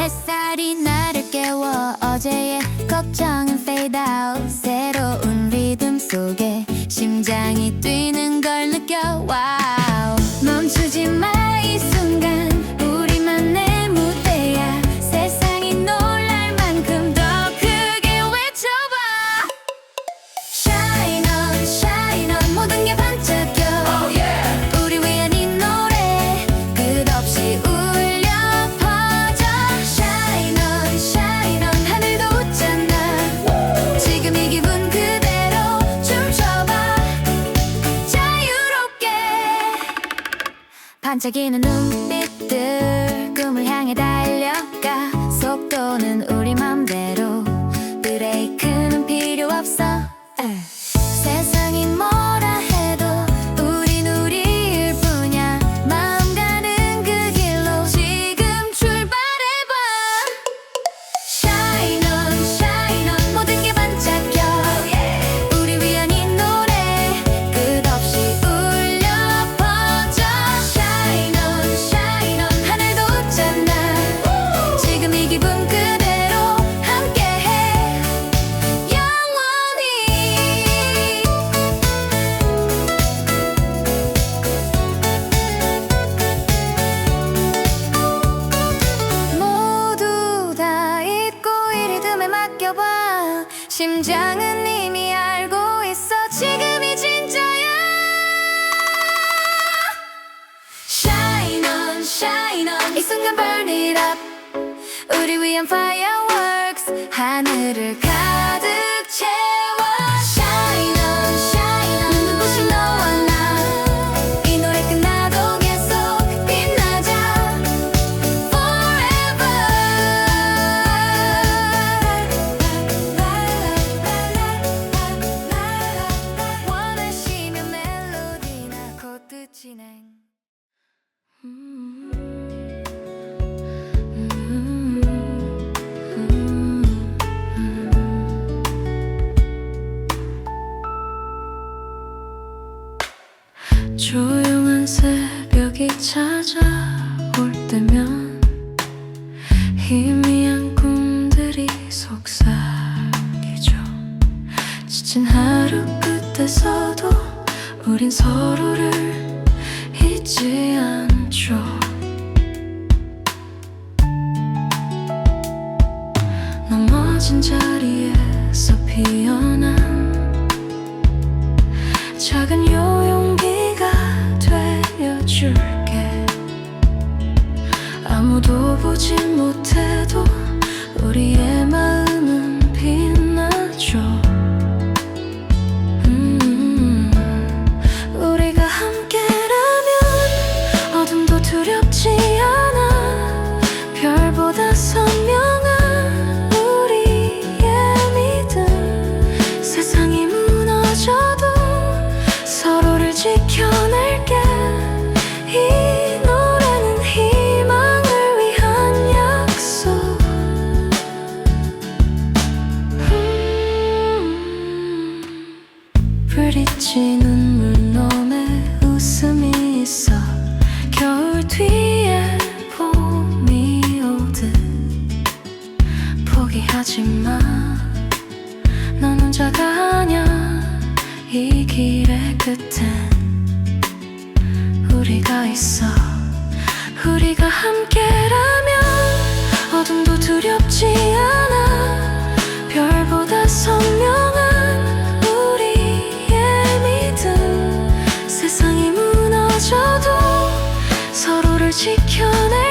햇살이 나를 깨워 어제의 걱정은 fade out. 새로운 리듬 속에 심장이 뛰는 걸 느껴와. 반짝이는 눈빛들 꿈을 향해 달 맡겨봐 심장은 이미 알고 있어 지금이 진짜야 Shine on shine on 이 순간 burn it up 우리 위한 fireworks 하늘을 가득 진행 조용한 새벽이 찾아올 때면 희미한 꿈들이 속삭이죠. 지친 하루 끝에서도 우린 서로를 잊지 않죠. 넘어진 자리에서 피어난 작은 요용기가 되어줄게. 아무도 보지 못해도 우리의 마음은 빛나죠 보다 선명한 우리의 믿음. 세상이 무너져도 서로를 지켜낼게. 이 노래는 희망을 위한 약속. 음, 하지만 넌 혼자가 아냐 이 길의 끝엔 우리가 있어. 우리가 함께라면 어둠도 두렵지 않아. 별보다 선명한 우리의 믿음. 세상이 무너져도 서로를 지켜낼